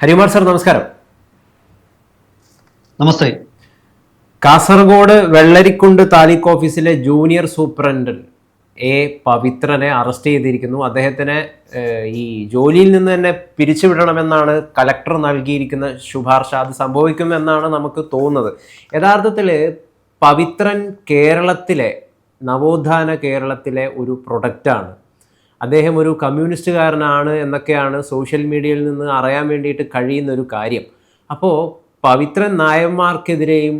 Harikumar sir നമസ്കാരം. നമസ്തേ. കാസർഗോഡ് വെള്ളരിക്കുണ്ട് താലൂക്ക് ഓഫീസിലെ junior superintendent A പവിത്രനെ അറസ്റ്റ് ചെയ്തിരിക്കുന്നു. അദ്ദേഹത്തിനെ ഈ ജോലിയിൽ നിന്ന് തന്നെ പിരിച്ചുവിടണമെന്നാണ് കലക്ടർ നൽകിയിരിക്കുന്ന ശുപാർശ. അത് സംഭവിക്കുമെന്നാണ് നമുക്ക് തോന്നുന്നത്. യഥാർത്ഥത്തിൽ പവിത്രൻ കേരളത്തിലെ നവോത്ഥാന കേരളത്തിലെ ഒരു പ്രൊഡക്റ്റാണ്. അദ്ദേഹം ഒരു കമ്മ്യൂണിസ്റ്റുകാരനാണ് എന്നൊക്കെയാണ് സോഷ്യൽ മീഡിയയിൽ നിന്ന് അറിയാൻ വേണ്ടിയിട്ട് കഴിയുന്ന ഒരു കാര്യം. അപ്പോൾ പവിത്രൻ നായന്മാർക്കെതിരെയും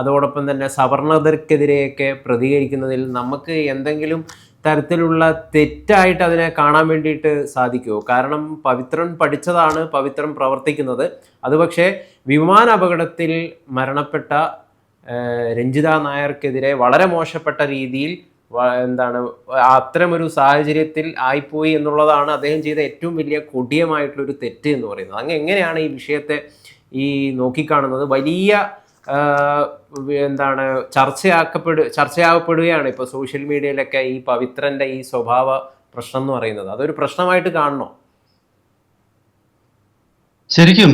അതോടൊപ്പം തന്നെ സവർണതർക്കെതിരെയൊക്കെ പ്രതികരിക്കുന്നതിൽ നമുക്ക് എന്തെങ്കിലും തരത്തിലുള്ള തെറ്റായിട്ട് അതിനെ കാണാൻ വേണ്ടിയിട്ട് സാധിക്കുമോ കാരണം പവിത്രൻ പഠിച്ചതാണ് പവിത്രൻ പ്രവർത്തിക്കുന്നത്. അത് പക്ഷേ വിമാന അപകടത്തിൽ മരണപ്പെട്ട രഞ്ജിത നായർക്കെതിരെ വളരെ മോശപ്പെട്ട രീതിയിൽ എന്താണ് അത്തരമൊരു സാഹചര്യത്തിൽ ആയിപ്പോയി എന്നുള്ളതാണ് അദ്ദേഹം ചെയ്ത ഏറ്റവും വലിയ കൊടിയമായിട്ടുള്ളൊരു തെറ്റ് എന്ന് പറയുന്നത്. അങ്ങ് എങ്ങനെയാണ് ഈ വിഷയത്തെ ഈ നോക്കിക്കാണുന്നത്? വലിയ എന്താണ് ചർച്ചയാക്കപ്പെടു ചർച്ചയാക്കപ്പെടുകയാണ് ഇപ്പോൾ സോഷ്യൽ മീഡിയയിലൊക്കെ ഈ പവിത്രന്റെ ഈ സ്വഭാവ പ്രശ്നം എന്ന് പറയുന്നത്. അതൊരു പ്രശ്നമായിട്ട് കാണണോ? ശരിക്കും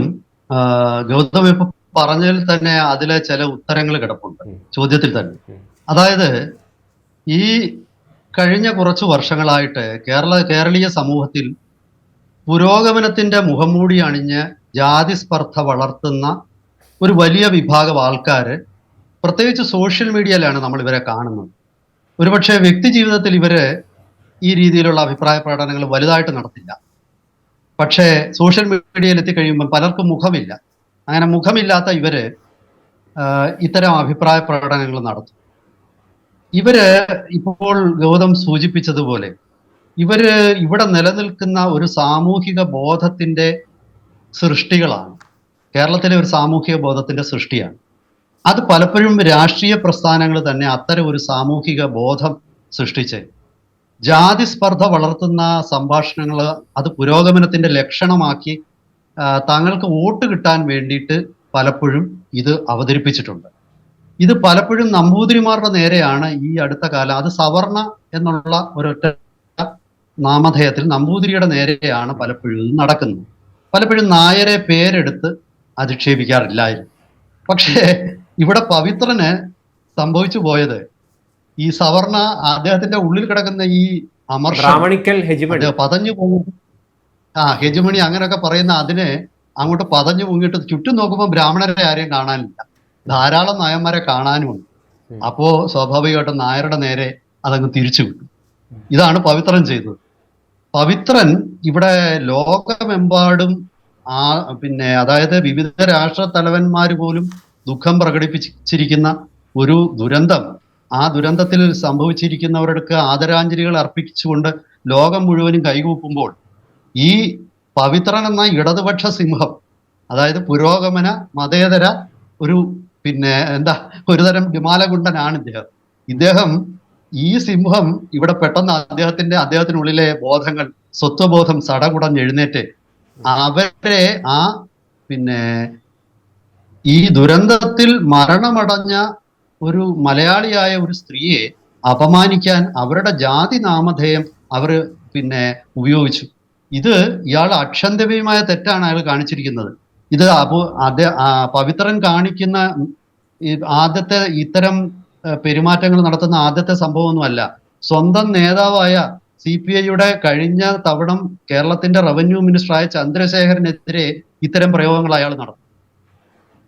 ഗൗതം ഇപ്പൊ പറഞ്ഞതിൽ തന്നെ അതിലെ ചില ഉത്തരങ്ങൾ കിടപ്പുണ്ട്. ചോദ്യത്തിൽ തന്നെ. അതായത് ഈ കഴിഞ്ഞ കുറച്ച് വർഷങ്ങളായിട്ട് കേരള കേരളീയ സമൂഹത്തിൽ പുരോഗമനത്തിന്റെ മുഖംമൂടി അണിഞ്ഞ് ജാതി സ്പർദ്ധ വളർത്തുന്ന ഒരു വലിയ വിഭാഗം ആൾക്കാർ പ്രത്യേകിച്ച് സോഷ്യൽ മീഡിയയിലാണ് നമ്മൾ ഇവരെ കാണുന്നത്. ഒരുപക്ഷെ വ്യക്തി ജീവിതത്തിൽ ഇവർ ഈ രീതിയിലുള്ള അഭിപ്രായ പ്രകടനങ്ങൾ വലുതായിട്ട് നടത്തില്ല. പക്ഷേ സോഷ്യൽ മീഡിയയിൽ എത്തിക്കഴിയുമ്പോൾ പലർക്കും മുഖമില്ല. അങ്ങനെ മുഖമില്ലാത്ത ഇവർ ഇത്തരം അഭിപ്രായ പ്രകടനങ്ങൾ നടത്തും. ഇവർ ഇപ്പോൾ ഗൗതം സൂചിപ്പിച്ചതുപോലെ ഇവർ ഇവിടെ നിലനിൽക്കുന്ന ഒരു സാമൂഹിക ബോധത്തിന്റെ സൃഷ്ടികളാണ്. കേരളത്തിലെ ഒരു സാമൂഹിക ബോധത്തിന്റെ സൃഷ്ടിയാണ്. അത് പലപ്പോഴും രാഷ്ട്രീയ പ്രസ്ഥാനങ്ങൾ തന്നെ അത്തരം ഒരു സാമൂഹിക ബോധം സൃഷ്ടിച്ച് ജാതി സ്പർദ്ധ വളർത്തുന്ന സംഭാഷണങ്ങൾ അത് പുരോഗമനത്തിന്റെ ലക്ഷണമാക്കി താങ്കൾക്ക് വോട്ട് കിട്ടാൻ വേണ്ടിയിട്ട് പലപ്പോഴും ഇത് അവതരിപ്പിച്ചിട്ടുണ്ട്. ഇത് പലപ്പോഴും നമ്പൂതിരിമാരുടെ നേരെയാണ് ഈ അടുത്ത കാലം. അത് സവർണ എന്നുള്ള ഒരൊറ്റ നാമധേയത്തിൽ നമ്പൂതിരിയുടെ നേരെയാണ് പലപ്പോഴും ഇത് നടക്കുന്നത്. പലപ്പോഴും നായരെ പേരെടുത്ത് അധിക്ഷേപിക്കാറില്ലായിരുന്നു. പക്ഷേ ഇവിടെ പവിത്രന് സംഭവിച്ചു പോയത് ഈ സവർണ അദ്ദേഹത്തിന്റെ ഉള്ളിൽ കിടക്കുന്ന ഈ അമർണിക്കൽ പതഞ്ഞു പോകും. ആ ഹെജുമണി അങ്ങനെയൊക്കെ പറയുന്ന അതിനെ അങ്ങോട്ട് പതഞ്ഞു പൊങ്ങിയിട്ട് ചുറ്റും നോക്കുമ്പോൾ ബ്രാഹ്മണരെ ആരെയും കാണാനില്ല. ധാരാളം നായന്മാരെ കാണാനുമുണ്ട്. അപ്പോ സ്വാഭാവികമായിട്ടും നായരുടെ നേരെ അതങ്ങ് തിരിച്ചു വിട്ടു. ഇതാണ് പവിത്രൻ ചെയ്തത്. പവിത്രൻ ഇവിടെ ലോകമെമ്പാടും ആ പിന്നെ അതായത് വിവിധ രാഷ്ട്ര തലവന്മാർ പോലും ദുഃഖം പ്രകടിപ്പിച്ചിരിക്കുന്ന ഒരു ദുരന്തം. ആ ദുരന്തത്തിൽ സംഭവിച്ചിരിക്കുന്നവർക്ക് ആദരാഞ്ജലികൾ അർപ്പിച്ചുകൊണ്ട് ലോകം മുഴുവനും കൈകൂപ്പുമ്പോൾ ഈ പവിത്രൻ എന്ന ഇടതുപക്ഷ സിംഹം അതായത് പുരോഗമന മതേതര ഒരു പിന്നെ എന്താ? ഒരുതരം വിമാലകുണ്ടനാണ് ഇദ്ദേഹം. ഇദ്ദേഹം ഈ സിംഹം ഇവിടെ പെട്ടെന്ന് അദ്ദേഹത്തിന്റെ അദ്ദേഹത്തിനുള്ളിലെ ബോധങ്ങൾ സ്വത്വബോധം സടകുടഞ്ഞെഴുന്നേറ്റ് അവരെ ആ പിന്നെ ഈ ദുരന്തത്തിൽ മരണമടഞ്ഞ ഒരു മലയാളിയായ ഒരു സ്ത്രീയെ അപമാനിക്കാൻ അവരുടെ ജാതി നാമധേയം അവർ പിന്നെ ഉപയോഗിച്ചു. ഇത് ഇയാൾ അക്ഷന്തവ്യമായ തെറ്റാണ് അയാൾ കാണിച്ചിരിക്കുന്നത്. ഇത് അത് പവിത്രൻ കാണിക്കുന്ന ആദ്യത്തെ ഇത്തരം പെരുമാറ്റങ്ങൾ നടത്തുന്ന ആദ്യത്തെ സംഭവമൊന്നുമല്ല. സ്വന്തം നേതാവായ സി പി ഐയുടെ കഴിഞ്ഞ തവണ കേരളത്തിന്റെ റവന്യൂ മിനിസ്റ്ററായ ചന്ദ്രശേഖരനെതിരെ ഇത്തരം പ്രയോഗങ്ങൾ അയാൾ നടത്തും.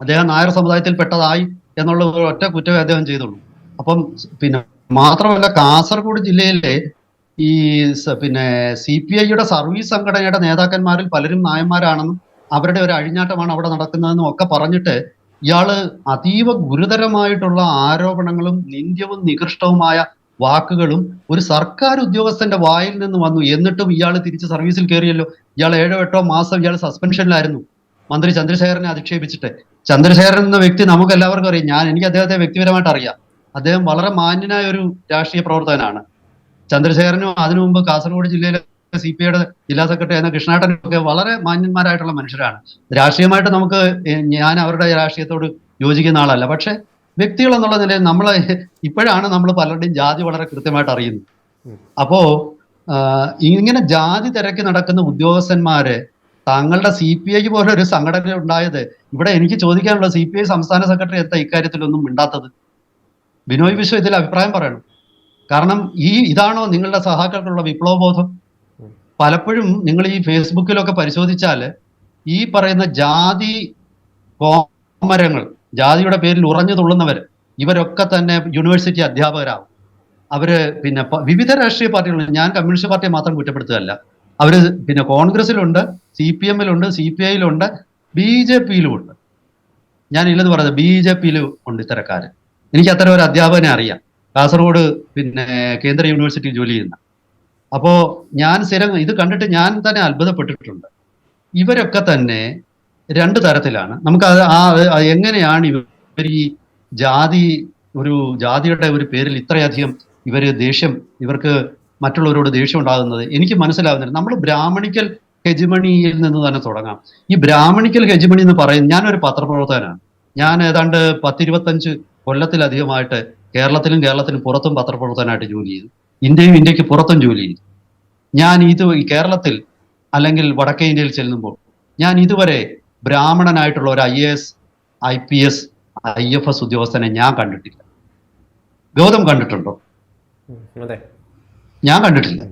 അദ്ദേഹം നായർ സമുദായത്തിൽ പെട്ടതായി എന്നുള്ള ഒരു ഒറ്റ കുറ്റവേ അദ്ദേഹം ചെയ്തുള്ളൂ. അപ്പം പിന്നെ മാത്രമല്ല കാസർഗോഡ് ജില്ലയിലെ ഈ പിന്നെ സി പി ഐയുടെ സർവീസ് സംഘടനയുടെ നേതാക്കന്മാരിൽ പലരും നായന്മാരാണെന്നും അവരുടെ ഒരു അഴിഞ്ഞാട്ടമാണ് അവിടെ നടക്കുന്നതെന്നും ഒക്കെ പറഞ്ഞിട്ട് ഇയാൾ അതീവ ഗുരുതരമായിട്ടുള്ള ആരോപണങ്ങളും നിന്ദ്യവും നികൃഷ്ടവുമായ വാക്കുകളും ഒരു സർക്കാർ ഉദ്യോഗസ്ഥന്റെ വായിൽ നിന്ന് വന്നു. എന്നിട്ടും ഇയാൾ തിരിച്ച് സർവീസിൽ കയറിയല്ലോ ഇയാൾ ഏഴോ എട്ടോ മാസം ഇയാൾ സസ്പെൻഷനിലായിരുന്നു മന്ത്രി ചന്ദ്രശേഖരനെ അധിക്ഷേപിച്ചിട്ട്. ചന്ദ്രശേഖരൻ എന്ന വ്യക്തി നമുക്ക് എല്ലാവർക്കും അറിയാം. ഞാൻ എനിക്ക് അദ്ദേഹത്തെ വ്യക്തിപരമായിട്ട് അറിയാം. അദ്ദേഹം വളരെ മാന്യനായ ഒരു രാഷ്ട്രീയ പ്രവർത്തകനാണ്. ചന്ദ്രശേഖരനും അതിനു മുമ്പ് കാസർഗോഡ് ജില്ലയിലെ സി പി ഐയുടെ ജില്ലാ സെക്രട്ടറി ആയിരുന്ന കൃഷ്ണാട്ടനൊക്കെ വളരെ മാന്യന്മാരായിട്ടുള്ള മനുഷ്യരാണ്. രാഷ്ട്രീയമായിട്ട് നമുക്ക് ഞാൻ അവരുടെ രാഷ്ട്രീയത്തോട് യോജിക്കുന്ന ആളല്ല. പക്ഷെ വ്യക്തികൾ എന്നുള്ള നിലയിൽ നമ്മൾ ഇപ്പോഴാണ് നമ്മൾ പലരുടെയും ജാതി വളരെ കൃത്യമായിട്ട് അറിയുന്നത്. അപ്പോ ഇങ്ങനെ ജാതി തിരക്കി നടക്കുന്ന ഉദ്യോഗസ്ഥന്മാരെ താങ്കളുടെ സി പി ഐ പോലെ ഒരു സംഘടന ഉണ്ടായത് ഇവിടെ എനിക്ക് ചോദിക്കാനുള്ള സി പി ഐ സംസ്ഥാന സെക്രട്ടറി എന്താ ഇക്കാര്യത്തിലൊന്നും മിണ്ടാത്തത്? ബിനോയ് വിശ്വ ഇതിൽ അഭിപ്രായം പറയണം. കാരണം ഈ ഇതാണോ നിങ്ങളുടെ സഹാക്കൾക്കുള്ള വിപ്ലവബോധം? പലപ്പോഴും നിങ്ങൾ ഈ ഫേസ്ബുക്കിലൊക്കെ പരിശോധിച്ചാൽ ഈ പറയുന്ന ജാതി കോമരങ്ങൾ ജാതിയുടെ പേരിൽ ഉറഞ്ഞു തുള്ളുന്നവർ ഇവരൊക്കെ തന്നെ യൂണിവേഴ്സിറ്റി അധ്യാപകരാകും അവർ പിന്നെ വിവിധ രാഷ്ട്രീയ പാർട്ടികളുണ്ട് ഞാൻ കമ്മ്യൂണിസ്റ്റ് പാർട്ടിയെ മാത്രം കുറ്റപ്പെടുത്തുകയല്ല. അവർ പിന്നെ കോൺഗ്രസിലുണ്ട് സി പി എമ്മിലുണ്ട് സി പി ഐയിലുണ്ട് ബി ജെ പിയിലുമുണ്ട്. ഞാൻ ഇല്ലെന്ന് പറയുന്നത് ബി ജെ പിയിലും ഉണ്ട് ഇത്തരക്കാര്. എനിക്ക് അത്തരം ഒരു അധ്യാപകനെ അറിയാം. കാസർഗോഡ് പിന്നെ കേന്ദ്ര യൂണിവേഴ്സിറ്റി ജോലി ചെയ്യുന്ന. അപ്പോ ഞാൻ സ്ഥിരം ഇത് കണ്ടിട്ട് ഞാൻ തന്നെ അത്ഭുതപ്പെട്ടിട്ടുണ്ട്. ഇവരൊക്കെ തന്നെ രണ്ട് തരത്തിലാണ്. നമുക്ക് അത് ആ എങ്ങനെയാണ് ഇവർ ഈ ജാതി ഒരു ജാതിയുടെ ഒരു പേരിൽ ഇത്രയധികം ഇവർ ദേഷ്യം ഇവർക്ക് മറ്റുള്ളവരോട് ദേഷ്യം ഉണ്ടാകുന്നത് എനിക്ക് മനസ്സിലാവുന്നില്ല. നമ്മൾ ബ്രാഹ്മണിക്കൽ ഹെജിമണിയിൽ നിന്ന് തന്നെ തുടങ്ങാം. ഈ ബ്രാഹ്മണിക്കൽ ഹെജിമണി എന്ന് പറയുന്നത് ഞാനൊരു പത്രപ്രവർത്തകനാണ്. ഞാൻ ഏതാണ്ട് പത്തിരുപത്തഞ്ച് കൊല്ലത്തിലധികമായിട്ട് കേരളത്തിലും കേരളത്തിനും പുറത്തും പത്രപ്രവർത്തകനായിട്ട് ജോലി ചെയ്തു. ഇന്ത്യയും ഇന്ത്യയ്ക്ക് പുറത്തും ജോലി ചെയ്തു ഞാൻ ഇത് കേരളത്തിൽ അല്ലെങ്കിൽ വടക്കേ ഇന്ത്യയിൽ ചെല്ലുമ്പോൾ ഞാൻ ഇതുവരെ ബ്രാഹ്മണനായിട്ടുള്ള ഒരു I A S I P S I F S ഉദ്യോഗസ്ഥനെ ഞാൻ കണ്ടിട്ടില്ല. ഗൗതം കണ്ടിട്ടുണ്ടോ? ഞാൻ കണ്ടിട്ടില്ല.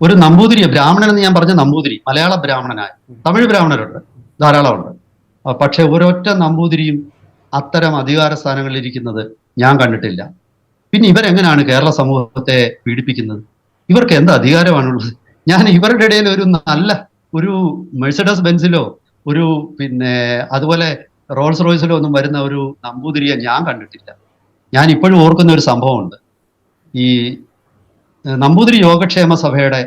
ഒരു നമ്പൂതിരി ബ്രാഹ്മണൻ എന്ന് ഞാൻ പറഞ്ഞ നമ്പൂതിരി മലയാള ബ്രാഹ്മണനായ തമിഴ് ബ്രാഹ്മണരുണ്ട് ധാരാളമുണ്ട്. പക്ഷെ ഒരൊറ്റ നമ്പൂതിരിയും അത്തരം അധികാര സ്ഥാനങ്ങളിൽ ഇരിക്കുന്നത് ഞാൻ കണ്ടിട്ടില്ല. പിന്നെ ഇവരെങ്ങനെയാണ് കേരള സമൂഹത്തെ പീഡിപ്പിക്കുന്നത്? ഇവർക്ക് എന്ത് അധികാരമാണുള്ളത്? ഞാൻ ഇവരുടെ ഇടയിൽ ഒരു നല്ല ഒരു മെഴ്സഡസ് ബെൻസിലോ ഒരു പിന്നെ അതുപോലെ റോൾസ് റോയ്സിലോ ഒന്നും വരുന്ന ഒരു നമ്പൂതിരിയെ ഞാൻ കണ്ടിട്ടില്ല. ഞാൻ ഇപ്പോഴും ഓർക്കുന്ന ഒരു സംഭവമുണ്ട്. ഈ നമ്പൂതിരി യോഗക്ഷേമ സഭയുടെ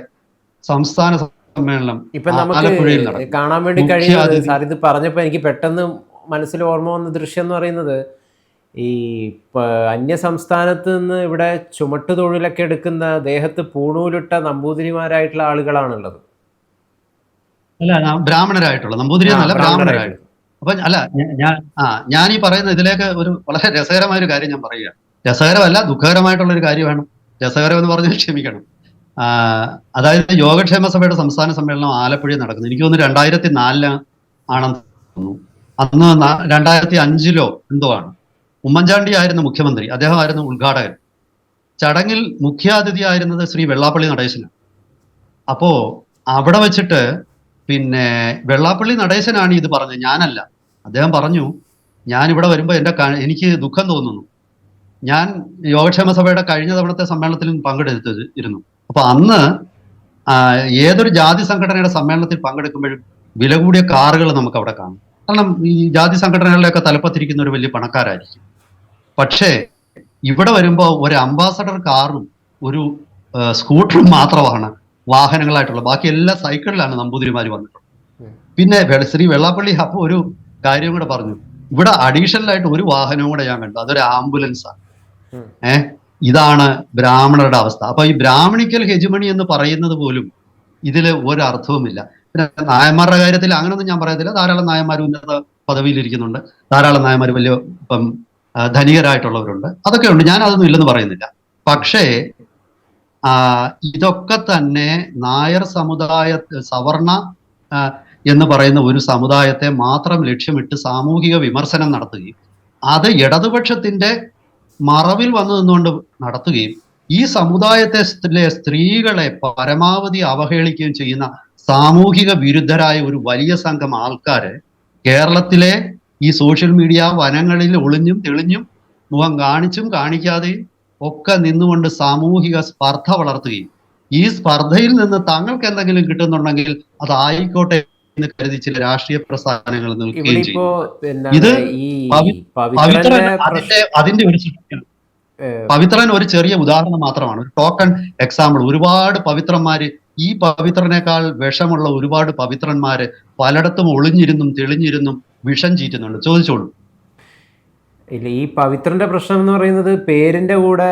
സംസ്ഥാന സമ്മേളനം ഇപ്പൊ നമുക്ക് കാണാൻ വേണ്ടി കഴിയും കഴിയുന്നത് സാർ ഇത് പറഞ്ഞപ്പോ എനിക്ക് പെട്ടെന്ന് മനസ്സിൽ ഓർമ്മ വന്ന ദൃശ്യം എന്ന് പറയുന്നത് ഈ അന്യ സംസ്ഥാനത്ത് നിന്ന് ഇവിടെ ചുമട്ടു തൊഴിലൊക്കെ എടുക്കുന്ന ദേഹത്ത് പൂണൂലിട്ട നമ്പൂതിരിമാരായിട്ടുള്ള ആളുകളാണുള്ളത്. അല്ല ബ്രാഹ്മണരായിട്ടുള്ള നമ്പൂതിരി എന്നല്ല ബ്രാഹ്മണരായിട്ടുള്ള. അപ്പൊ അല്ല ഞാൻ ആ ഞാൻ ഈ പറയുന്ന ഇതിലേക്ക് ഒരു വളരെ രസകരമായ ഒരു കാര്യം ഞാൻ പറയുക. രസകരമല്ല ദുഃഖകരമായിട്ടുള്ള ഒരു കാര്യമാണ് രസകരം എന്ന് പറഞ്ഞാൽ ക്ഷമിക്കണം. ആ, അതായത് യോഗക്ഷേമ സഭയുടെ സംസ്ഥാന സമ്മേളനം ആലപ്പുഴയിൽ നടക്കുന്നു. എനിക്ക് തോന്നുന്നു രണ്ടായിരത്തി നാലിൽ ആണെന്ന് തോന്നുന്നു. അന്ന് രണ്ടായിരത്തി അഞ്ചിലോ എന്തോ ആണ്. ഉമ്മൻചാണ്ടി ആയിരുന്നു മുഖ്യമന്ത്രി. അദ്ദേഹമായിരുന്നു ഉദ്ഘാടകൻ. ചടങ്ങിൽ മുഖ്യാതിഥിയായിരുന്നത് ശ്രീ വെള്ളാപ്പള്ളി നടേശനാണ്. അപ്പോ അവിടെ വെച്ചിട്ട് പിന്നെ വെള്ളാപ്പള്ളി നടേശനാണ് ഇത് പറഞ്ഞത്. ഞാനല്ല. അദ്ദേഹം പറഞ്ഞു ഞാൻ ഇവിടെ വരുമ്പോൾ എന്റെ എനിക്ക് ദുഃഖം തോന്നുന്നു. ഞാൻ യോഗക്ഷേമ സഭയുടെ കഴിഞ്ഞ തവണത്തെ സമ്മേളനത്തിലും പങ്കെടുത്തത് ഇരുന്നു. അപ്പൊ അന്ന് ഏതൊരു ജാതി സംഘടനയുടെ സമ്മേളനത്തിൽ പങ്കെടുക്കുമ്പോഴും വില കൂടിയ കാറുകൾ നമുക്ക് അവിടെ കാണും. കാരണം ഈ ജാതി സംഘടനകളിലൊക്കെ തലപ്പത്തിരിക്കുന്ന ഒരു വലിയ പണക്കാരായിരിക്കും. പക്ഷേ ഇവിടെ വരുമ്പോൾ ഒരു അംബാസഡർ കാറും ഒരു സ്കൂട്ടറും മാത്രമാണ് വാഹനങ്ങളായിട്ടുള്ളത്. ബാക്കി എല്ലാ സൈക്കിളിലാണ് നമ്പൂതിരിമാർ വന്നിട്ടുള്ളത്. പിന്നെ ശ്രീ വെള്ളാപ്പള്ളി അപ്പൊ ഒരു കാര്യം കൂടെ പറഞ്ഞു. ഇവിടെ അഡീഷണൽ ആയിട്ട് ഒരു വാഹനവും കൂടെ ഞാൻ കണ്ടു. അതൊരു ആംബുലൻസ് ആണ് ഏഹ് ഇതാണ് ബ്രാഹ്മണരുടെ അവസ്ഥ. അപ്പൊ ഈ ബ്രാഹ്മണിക്കൽ ഹെജുമണി എന്ന് പറയുന്നത് പോലും ഇതിൽ ഒരർത്ഥവുമില്ല. പിന്നെ നായന്മാരുടെ കാര്യത്തിൽ അങ്ങനെയൊന്നും ഞാൻ പറയത്തില്ല. ധാരാളം നായന്മാർ ഉന്നത പദവിയിലിരിക്കുന്നുണ്ട്. ധാരാളം നായന്മാർ വലിയ ഇപ്പം ധനികരായിട്ടുള്ളവരുണ്ട്. അതൊക്കെ ഉണ്ട്. ഞാൻ അതൊന്നും ഇല്ലെന്ന് പറയുന്നില്ല. പക്ഷേ ഇതൊക്കെ തന്നെ നായർ സമുദായ സവർണ എന്ന് പറയുന്ന ഒരു സമുദായത്തെ മാത്രം ലക്ഷ്യമിട്ട് സാമൂഹിക വിമർശനം നടത്തുകയും അത് ഇടതുപക്ഷത്തിന്റെ മറവിൽ വന്നു നിന്നുകൊണ്ട് നടത്തുകയും ഈ സമുദായത്തെ സ്ത്രീകളെ പരമാവധി അവഹേളിക്കുകയും ചെയ്യുന്ന സാമൂഹിക വിരുദ്ധരായ ഒരു വലിയ സംഘം ആൾക്കാര് കേരളത്തിലെ ഈ സോഷ്യൽ മീഡിയ വനങ്ങളിൽ ഒളിഞ്ഞും തെളിഞ്ഞും മുഖം കാണിച്ചും കാണിക്കാതെയും ഒക്കെ നിന്നുകൊണ്ട് സാമൂഹിക സ്പർദ്ധ വളർത്തുകയും. ഈ സ്പർദ്ധയിൽ നിന്ന് തങ്ങൾക്ക് എന്തെങ്കിലും കിട്ടുന്നുണ്ടെങ്കിൽ അത് അതായിക്കോട്ടെ എന്ന് കരുതി ചില രാഷ്ട്രീയ പ്രസ്ഥാനങ്ങൾ നിൽക്കുകയും ചെയ്യും. ഇത് ഈ പവി- പവിത്രന്റെ പവിത്രൻ അതിന്റെ അതിന്റെ ഒരു പവിത്രൻ ഒരു ചെറിയ ഉദാഹരണം മാത്രമാണ്. ഒരു ടോക്കൺ എക്സാമ്പിൾ ഒരുപാട് പവിത്രന്മാര് ഈ പവിത്രനേക്കാൾ വിഷമുള്ള ഒരുപാട് പവിത്രന്മാര് പലയിടത്തും ഒളിഞ്ഞിരുന്നും തെളിഞ്ഞിരുന്നും വിഷം ചീറ്റുന്നുണ്ട്. ചോദിച്ചോളൂ. ഇല്ല ഈ പവിത്രന്റെ പ്രശ്നം എന്ന് പറയുന്നത് പേരിന്റെ കൂടെ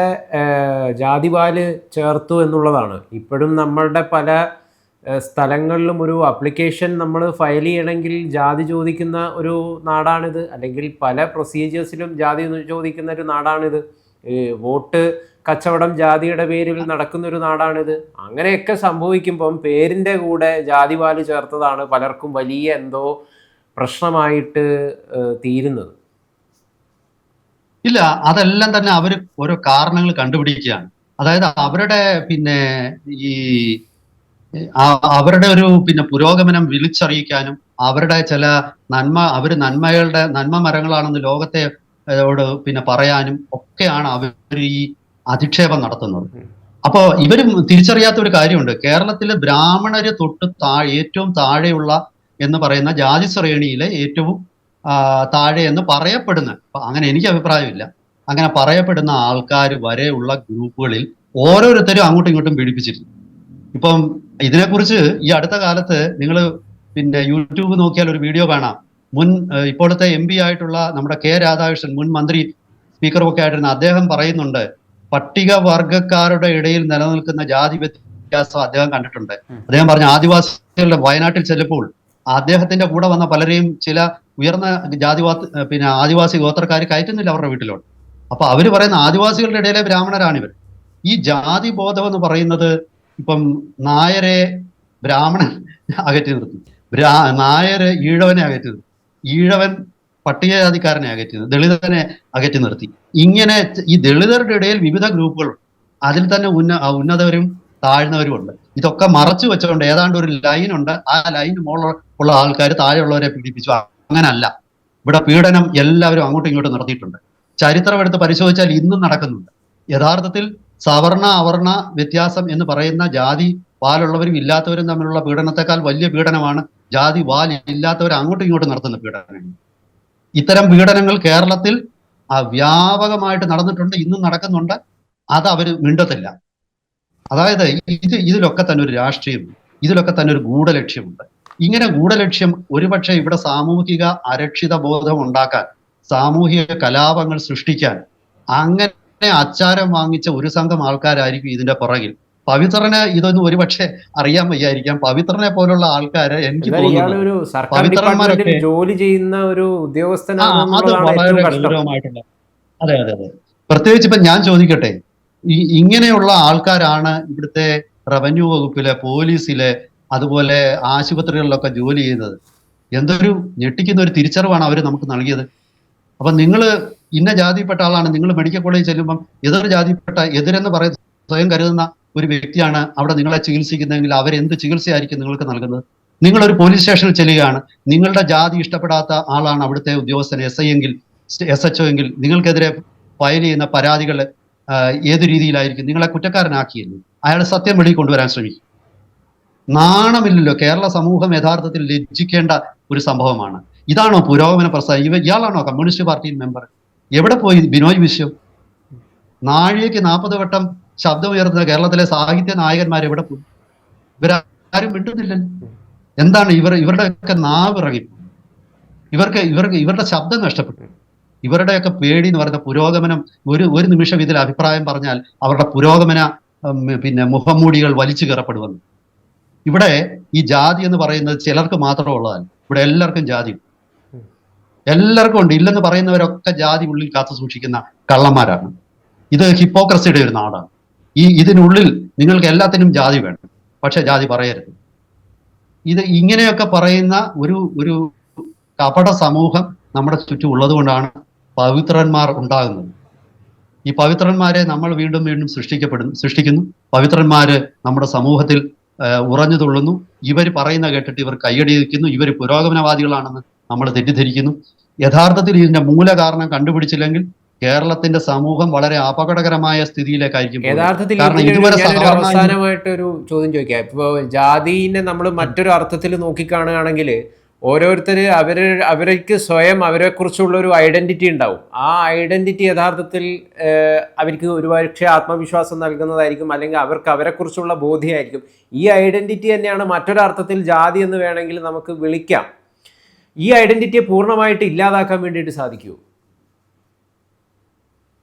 ജാതിപാൽ ചേർത്തു എന്നുള്ളതാണ്. ഇപ്പോഴും നമ്മളുടെ പല സ്ഥലങ്ങളിലും ഒരു അപ്ലിക്കേഷൻ നമ്മൾ ഫയൽ ചെയ്യണമെങ്കിൽ ജാതി ചോദിക്കുന്ന ഒരു നാടാണിത്. അല്ലെങ്കിൽ പല പ്രൊസീജിയേഴ്സിലും ജാതി ചോദിക്കുന്ന ഒരു നാടാണിത്. വോട്ട് കച്ചവടം ജാതിയുടെ പേരിൽ നടക്കുന്ന ഒരു നാടാണിത്. അങ്ങനെയൊക്കെ സംഭവിക്കുമ്പം പേരിന്റെ കൂടെ ജാതി പാൽ ചേർത്തതാണ് പലർക്കും വലിയ എന്തോ പ്രശ്നമായിട്ട് തീരുന്നത്? ഇല്ല അതെല്ലാം തന്നെ അവർ ഓരോ കാരണങ്ങൾ കണ്ടുപിടിക്കുകയാണ്. അതായത് അവരുടെ പിന്നെ ഈ അവരുടെ ഒരു പിന്നെ പുരോഗമനം വിളിച്ചറിയിക്കാനും അവരുടെ ചില നന്മ അവർ നന്മകളുടെ നന്മ മരങ്ങളാണെന്ന് ലോകത്തെ ോട് പിന്നെ പറയാനും ഒക്കെയാണ് അവർ ഈ അധിക്ഷേപം നടത്തുന്നത്. അപ്പോൾ ഇവരും തിരിച്ചറിയാത്ത ഒരു കാര്യമുണ്ട്. കേരളത്തിലെ ബ്രാഹ്മണര് തൊട്ട് താഴെ ഏറ്റവും താഴെയുള്ള എന്ന് പറയുന്ന ജാതി ശ്രേണിയിലെ ഏറ്റവും താഴെ എന്ന് പറയപ്പെടുന്ന അങ്ങനെ എനിക്ക് അഭിപ്രായമില്ല. അങ്ങനെ പറയപ്പെടുന്ന ആൾക്കാർ വരെയുള്ള ഗ്രൂപ്പുകളിൽ ഓരോരുത്തരും അങ്ങോട്ടും ഇങ്ങോട്ടും പീഡിപ്പിച്ചിരുന്നു. ഇപ്പം ഇതിനെക്കുറിച്ച് ഈ അടുത്ത കാലത്ത് നിങ്ങൾ പിന്നെ യൂട്യൂബ് നോക്കിയാൽ ഒരു വീഡിയോ കാണാം. മുൻ ഇപ്പോഴത്തെ എം പി ആയിട്ടുള്ള നമ്മുടെ കെ രാധാകൃഷ്ണൻ മുൻ മന്ത്രി സ്പീക്കറും ഒക്കെ ആയിട്ടിരുന്ന അദ്ദേഹം പറയുന്നുണ്ട് പട്ടിക പട്ടികവർഗക്കാരുടെ ഇടയിൽ നിലനിൽക്കുന്ന ജാതി വ്യത്യാസം അദ്ദേഹം കണ്ടിട്ടുണ്ട്. അദ്ദേഹം പറഞ്ഞു ആദിവാസികളുടെ വയനാട്ടിൽ ചെല്ലുമ്പോൾ അദ്ദേഹത്തിന്റെ കൂടെ വന്ന പലരെയും ചില ഉയർന്ന ജാതിവാ പിന്നെ ആദിവാസി ഗോത്രക്കാർ കയറ്റുന്നില്ല അവരുടെ വീട്ടിലോട്ട്. അപ്പൊ അവർ പറയുന്ന ആദിവാസികളുടെ ഇടയിലെ ബ്രാഹ്മണരാണിവർ ഈ ജാതി ബോധം എന്ന് പറയുന്നത് ഇപ്പം നായരെ ബ്രാഹ്മണൻ അകറ്റി നിർത്തി. ബ്രാ നായര് ഈഴവനെ അകറ്റി നിർത്തി. ഈഴവൻ പട്ടികജാതിക്കാരനെ അകറ്റി ദളിതനെ അകറ്റി നിർത്തി. ഇങ്ങനെ ഈ ദളിതരുടെ ഇടയിൽ വിവിധ ഗ്രൂപ്പുകളുണ്ട് അതിൽ തന്നെ ഉന്ന ഉന്നതവരും താഴ്ന്നവരും ഉണ്ട്. ഇതൊക്കെ മറച്ചു വെച്ചുകൊണ്ട് ഏതാണ്ട് ഒരു ലൈൻ ഉണ്ട് ആ ലൈൻ മുകളിൽ ഉള്ള ആൾക്കാർ താഴെയുള്ളവരെ പീഡിപ്പിച്ചു. അങ്ങനല്ല. ഇവിടെ പീഡനം എല്ലാവരും അങ്ങോട്ടും ഇങ്ങോട്ടും നടത്തിയിട്ടുണ്ട്. ചരിത്രം എടുത്ത് പരിശോധിച്ചാൽ ഇന്നും നടക്കുന്നുണ്ട്. യഥാർത്ഥത്തിൽ സവർണ അവർണ വ്യത്യാസം എന്ന് പറയുന്ന ജാതി വാലുള്ളവരും ഇല്ലാത്തവരും തമ്മിലുള്ള പീഡനത്തെക്കാൾ വലിയ പീഡനമാണ് ജാതി വാൽ ഇല്ലാത്തവർ അങ്ങോട്ടും ഇങ്ങോട്ടും നടത്തുന്ന പീഡനങ്ങൾ. ഇത്തരം പീഡനങ്ങൾ കേരളത്തിൽ വ്യാപകമായിട്ട് നടന്നിട്ടുണ്ട് ഇന്നും നടക്കുന്നുണ്ട്. അത് അവർ മിണ്ടത്തില്ല. അതായത് ഇത് ഇതിലൊക്കെ തന്നെ ഒരു രാഷ്ട്രീയമുണ്ട്. ഇതിലൊക്കെ തന്നെ ഒരു ഗൂഢലക്ഷ്യമുണ്ട്. ഇങ്ങനെ ഗൂഢലക്ഷ്യം ഒരുപക്ഷെ ഇവിടെ സാമൂഹിക അരക്ഷിത ബോധം ഉണ്ടാക്കാൻ സാമൂഹിക കലാപങ്ങൾ സൃഷ്ടിക്കാൻ അങ്ങനെ അച്ചാരം വാങ്ങിച്ച ഒരു സംഘം ആൾക്കാരായിരിക്കും ഇതിന്റെ പുറകിൽ. പവിത്രന് ഇതൊന്നും ഒരുപക്ഷെ അറിയാൻ വയ്യായിരിക്കാം. പവിത്രനെ പോലുള്ള ആൾക്കാര് എനിക്ക് തോന്നുന്നു പവിത്രന്മാരൊക്കെ- ജോലി ചെയ്യുന്ന ഒരു ഉദ്യോഗസ്ഥനായിട്ടുള്ള അത് വളരെ ഗൗരവമായിട്ടുള്ള അതെ അതെ അതെ. പ്രത്യേകിച്ച് ഇപ്പൊ ഞാൻ ചോദിക്കട്ടെ ഈ ഇങ്ങനെയുള്ള ആൾക്കാരാണ് ഇവിടുത്തെ റവന്യൂ വകുപ്പിലെ പോലീസിലെ അതുപോലെ ആശുപത്രികളിലൊക്കെ ജോലി ചെയ്യുന്നത്. എന്തൊരു ഞെട്ടിക്കുന്ന ഒരു തിരിച്ചറിവാണ് അവർ നമുക്ക് നൽകിയത്. അപ്പം നിങ്ങൾ ഇന്ന ജാതിപ്പെട്ട ആളാണ് നിങ്ങൾ മെഡിക്കൽ കോളേജിൽ ചെല്ലുമ്പം എതിർ ജാതിപ്പെട്ട എതിരെന്ന് പറയുന്ന സ്വയം കരുതുന്ന ഒരു വ്യക്തിയാണ് അവിടെ നിങ്ങളെ ചികിത്സിക്കുന്നതെങ്കിൽ അവരെന്ത് ചികിത്സയായിരിക്കും നിങ്ങൾക്ക് നൽകുന്നത്? നിങ്ങളൊരു പോലീസ് സ്റ്റേഷനിൽ ചെല്ലുകയാണ്. നിങ്ങളുടെ ജാതി ഇഷ്ടപ്പെടാത്ത ആളാണ് അവിടുത്തെ ഉദ്യോഗസ്ഥൻ എസ് ഐ എങ്കിൽ എസ് എച്ച് ഒ എങ്കിൽ നിങ്ങൾക്കെതിരെ ഫയൽ ചെയ്യുന്ന പരാതികൾ ഏത് രീതിയിലായിരിക്കും? നിങ്ങളെ കുറ്റക്കാരനാക്കിയിരുന്നു അയാൾ സത്യം വെളിയിൽ കൊണ്ടുവരാൻ ശ്രമിക്കും. നാണമില്ലല്ലോ. കേരള സമൂഹം യഥാർത്ഥത്തിൽ ലജ്ജിക്കേണ്ട ഒരു സംഭവമാണ്. ഇതാണോ പുരോഗമന പ്രസ്ഥാനം? ഇവ ഇയാളാണോ കമ്മ്യൂണിസ്റ്റ് പാർട്ടി മെമ്പർ എവിടെ പോയി ബിനോയ് വിശ്വം? നാഴികയ്ക്ക് നാൽപ്പത് വട്ടം ശബ്ദമുയർത്തുന്ന കേരളത്തിലെ സാഹിത്യ നായകന്മാർ എവിടെ പോയി? ഇവരാരും മിണ്ടുന്നില്ലല്ലോ. എന്താണ് ഇവർ ഇവരുടെയൊക്കെ നാവ് ഇറങ്ങി ഇവർക്ക് ഇവർക്ക് ഇവരുടെ ശബ്ദം നഷ്ടപ്പെട്ടു. ഇവരുടെയൊക്കെ പേടി എന്ന് പറയുന്ന പുരോഗമനം ഒരു ഒരു നിമിഷം ഇതിൽ അഭിപ്രായം പറഞ്ഞാൽ അവരുടെ പുരോഗമന പിന്നെ മുഖംമൂടികൾ വലിച്ചു കയറപ്പെടുമെന്ന്. ഇവിടെ ഈ ജാതി എന്ന് പറയുന്നത് ചിലർക്ക് മാത്രമേ ഉള്ളതല്ല. ഇവിടെ എല്ലാവർക്കും ജാതി. എല്ലാവർക്കും ഉണ്ട്. ഇല്ലെന്ന് പറയുന്നവരൊക്കെ ജാതി ഉള്ളിൽ കാത്തു സൂക്ഷിക്കുന്ന കള്ളന്മാരാണ്. ഇത് ഹിപ്പോക്രസിയുടെ ഒരു നാടാണ്. ഈ ഇതിനുള്ളിൽ നിങ്ങൾക്ക് എല്ലാത്തിനും ജാതി വേണം. പക്ഷെ ജാതി പറയരുത്. ഇത് ഇങ്ങനെയൊക്കെ പറയുന്ന ഒരു ഒരു കപട സമൂഹം നമ്മുടെ ചുറ്റും ഉള്ളത് കൊണ്ടാണ് പവിത്രന്മാർ ഉണ്ടാകുന്നത്. ഈ പവിത്രന്മാരെ നമ്മൾ വീണ്ടും വീണ്ടും സൃഷ്ടിക്കപ്പെടുന്നു സൃഷ്ടിക്കുന്നു. പവിത്രന്മാര് നമ്മുടെ സമൂഹത്തിൽ ഉറഞ്ഞു തുള്ളുന്നു. ഇവർ പറയുന്ന കേട്ടിട്ട് ഇവർ കൈയടിക്കുന്നു ഇവർ പുരോഗമനവാദികളാണെന്ന് നമ്മൾ തെറ്റിദ്ധരിക്കുന്നു. യഥാർത്ഥത്തിൽ ഇതിന്റെ മൂലകാരണം കണ്ടുപിടിച്ചില്ലെങ്കിൽ കേരളത്തിന്റെ സമൂഹം വളരെ അപകടകരമായ സ്ഥിതിയിലേക്കായിരിക്കും. യഥാർത്ഥത്തിൽ അവസാനമായിട്ടൊരു അവസാനമായിട്ട് ഒരു ചോദ്യം ചോദിക്കാം. ഇപ്പൊ ജാതിനെ നമ്മൾ മറ്റൊരു അർത്ഥത്തിൽ നോക്കിക്കാണുകയാണെങ്കിൽ ഓരോരുത്തർ അവർ അവർക്ക് സ്വയം അവരെക്കുറിച്ചുള്ള ഒരു ഐഡന്റിറ്റി ഉണ്ടാവും. ആ ഐഡന്റിറ്റി യഥാർത്ഥത്തിൽ അവർക്ക് ഒരുപക്ഷെ ആത്മവിശ്വാസം നൽകുന്നതായിരിക്കും അല്ലെങ്കിൽ അവർക്ക് അവരെക്കുറിച്ചുള്ള ബോധ്യമായിരിക്കും. ഈ ഐഡന്റിറ്റി തന്നെയാണ് മറ്റൊരർത്ഥത്തിൽ ജാതി എന്ന് വേണമെങ്കിൽ നമുക്ക് വിളിക്കാം. ഈ ഐഡന്റിറ്റിയെ പൂർണമായിട്ട് ഇല്ലാതാക്കാൻ വേണ്ടിയിട്ട് സാധിക്കുമോ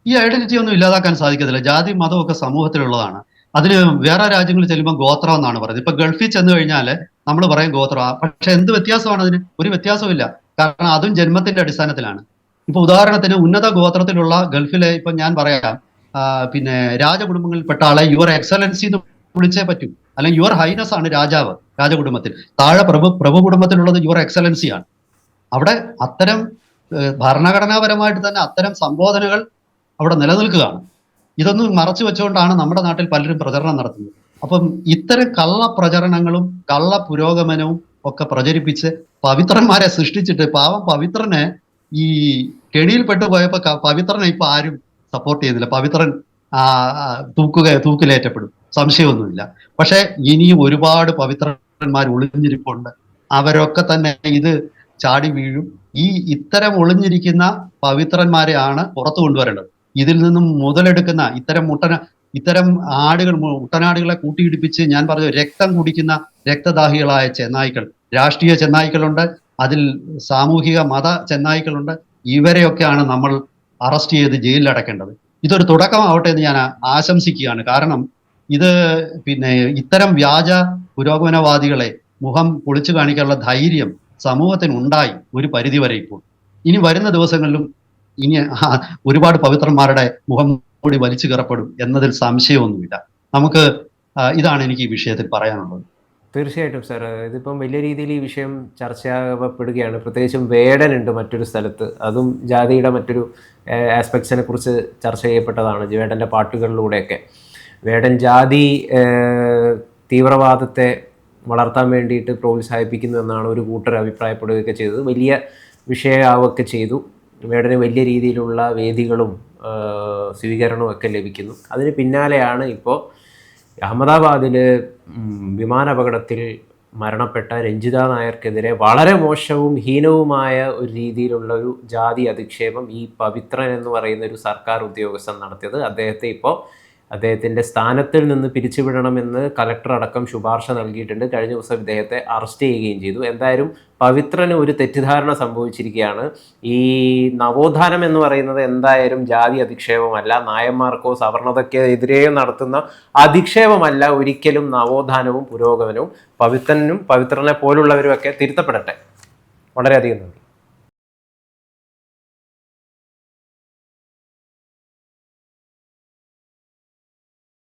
ഈ ഐഡന്റിറ്റി ഒന്നും ഇല്ലാതാക്കാൻ സാധിക്കത്തില്ല. ജാതി മതമൊക്കെ സമൂഹത്തിലുള്ളതാണ്. അതിന് വേറെ രാജ്യങ്ങളിൽ ചെല്ലുമ്പോൾ ഗോത്രം എന്നാണ് പറയുന്നത്. ഇപ്പൊ ഗൾഫിൽ ചെന്ന് കഴിഞ്ഞാൽ നമ്മൾ പറയും ഗോത്ര. പക്ഷെ എന്ത് വ്യത്യാസമാണ് അതിന്? ഒരു വ്യത്യാസമില്ല കാരണം അതും ജന്മത്തിന്റെ അടിസ്ഥാനത്തിലാണ്. ഇപ്പൊ ഉദാഹരണത്തിന് ഉന്നത ഗോത്രത്തിലുള്ള ഗൾഫിലെ ഇപ്പൊ ഞാൻ പറയാം പിന്നെ രാജകുടുംബങ്ങളിൽപ്പെട്ട ആളെ യുവർ എക്സലൻസി എന്ന് വിളിച്ചേ പറ്റൂ. അല്ലെങ്കിൽ യുവർ ഹൈനസ് ആണ് രാജാവ് രാജകുടുംബത്തിൽ. താഴെ പ്രഭു പ്രഭു കുടുംബത്തിലുള്ളത് യുവർ എക്സലൻസി ആണ്. അവിടെ അത്തരം ഭരണഘടനാപരമായിട്ട് തന്നെ അത്തരം സംബോധനകൾ അവിടെ നിലനിൽക്കുകയാണ്. ഇതൊന്നും മറച്ചു വെച്ചുകൊണ്ടാണ് നമ്മുടെ നാട്ടിൽ പലരും പ്രചരണം നടത്തുന്നത്. അപ്പം ഇത്തരം കള്ള പ്രചരണങ്ങളും കള്ള പുരോഗമനവും ഒക്കെ പ്രചരിപ്പിച്ച് പവിത്രന്മാരെ സൃഷ്ടിച്ചിട്ട് പാവം പവിത്രനെ ഈ കെണിയിൽപ്പെട്ടു പോയപ്പോ പവിത്രനെ ഇപ്പൊ ആരും സപ്പോർട്ട് ചെയ്യുന്നില്ല. പവിത്രൻ തൂക്കുക തൂക്കിലേറ്റപ്പെടും. സംശയമൊന്നുമില്ല. പക്ഷെ ഇനിയും ഒരുപാട് പവിത്രന്മാർ ഒളിഞ്ഞിരിപ്പുണ്ട്. അവരൊക്കെ തന്നെ ഇത് ചാടി വീഴും. ഈ ഇത്തരം ഒളിഞ്ഞിരിക്കുന്ന പവിത്രന്മാരെയാണ് പുറത്തു കൊണ്ടുവരേണ്ടത്. ഇതിൽ നിന്നും മുതലെടുക്കുന്ന ഇത്തരം മുട്ടന ഇത്തരം ആടുകൾ മുട്ടനാടുകളെ കൂട്ടിയിടിപ്പിച്ച് ഞാൻ പറഞ്ഞു രക്തം കുടിക്കുന്ന രക്തദാഹികളായ ചെന്നായ്ക്കൾ. രാഷ്ട്രീയ ചെന്നായ്ക്കളുണ്ട് അതിൽ സാമൂഹിക മത ചെന്നായ്ക്കളുണ്ട്. ഇവരെയൊക്കെയാണ് നമ്മൾ അറസ്റ്റ് ചെയ്ത് ജയിലിൽ അടക്കേണ്ടത് ഇതൊരു തുടക്കമാവട്ടെ എന്ന് ഞാൻ ആശംസിക്കുകയാണ്. കാരണം ഇത് പിന്നെ ഇത്തരം വ്യാജ പുരോഗമനവാദികളെ മുഖം പൊളിച്ചു കാണിക്കാനുള്ള ധൈര്യം സമൂഹത്തിന് ഉണ്ടായി ഒരു പരിധിവരെ ഇപ്പോൾ. ഇനി വരുന്ന ദിവസങ്ങളിലും ഇനി ഒരുപാട് പവിത്രന്മാരുടെ മുഖം കൂടി വലിച്ചു കയറപ്പെടും എന്നതിൽ സംശയമൊന്നുമില്ല. നമുക്ക് ഇതാണ് എനിക്ക് ഈ വിഷയത്തിൽ പറയാനുള്ളത്. തീർച്ചയായിട്ടും സാർ. ഇതിപ്പം വലിയ രീതിയിൽ ഈ വിഷയം ചർച്ചയാകപ്പെടുകയാണ്. പ്രത്യേകിച്ചും വേടനുണ്ട് മറ്റൊരു സ്ഥലത്ത്. അതും ജാതിയുടെ മറ്റൊരു ആസ്പെക്ട്സിനെ കുറിച്ച് ചർച്ച ചെയ്യപ്പെട്ടതാണ് വേടന്റെ പാട്ടുകളിലൂടെയൊക്കെ. വേടൻ ജാതി തീവ്രവാദത്തെ വളർത്താൻ വേണ്ടിയിട്ട് പ്രോത്സാഹിപ്പിക്കുന്നു എന്നാണ് ഒരു കൂട്ടർ അഭിപ്രായപ്പെടുകയൊക്കെ ചെയ്തത്. വലിയ വിഷയമാവുകയൊക്കെ ചെയ്തു. വേടന് വലിയ രീതിയിലുള്ള വേദികളും സ്വീകരണവും ഒക്കെ ലഭിക്കുന്നു. അതിന് പിന്നാലെയാണ് ഇപ്പോൾ അഹമ്മദാബാദിൽ വിമാനാപകടത്തിൽ മരണപ്പെട്ട രഞ്ജിത നായർക്കെതിരെ വളരെ മോശവും ഹീനവുമായ ഒരു രീതിയിലുള്ള ഒരു ജാതി അധിക്ഷേപം ഈ പവിത്രൻ എന്ന് പറയുന്ന ഒരു സർക്കാർ ഉദ്യോഗസ്ഥൻ നടത്തിയത്. അദ്ദേഹത്തെ ഇപ്പോൾ അദ്ദേഹത്തിന്റെ സ്ഥാനത്തിൽ നിന്ന് പിരിച്ചുവിടണമെന്ന് കലക്ടർ അടക്കം ശുപാർശ നൽകിയിട്ടുണ്ട്. കഴിഞ്ഞ ദിവസം ഇദ്ദേഹത്തെ അറസ്റ്റ് ചെയ്യുകയും ചെയ്തു. എന്തായാലും പവിത്രന് ഒരു തെറ്റിദ്ധാരണ സംഭവിച്ചിരിക്കുകയാണ്. ഈ നവോത്ഥാനം എന്ന് പറയുന്നത് എന്തായാലും ജാതി അധിക്ഷേപമല്ല. നായന്മാർക്കോ സവർണതയ്ക്കോ എതിരെയോ നടത്തുന്ന അധിക്ഷേപമല്ല. ഒരിക്കലും നവോത്ഥാനവും പുരോഗമനവും പവിത്രനും പവിത്രനെ പോലുള്ളവരും ഒക്കെ തിരുത്തപ്പെടട്ടെ. വളരെയധികം നന്ദി.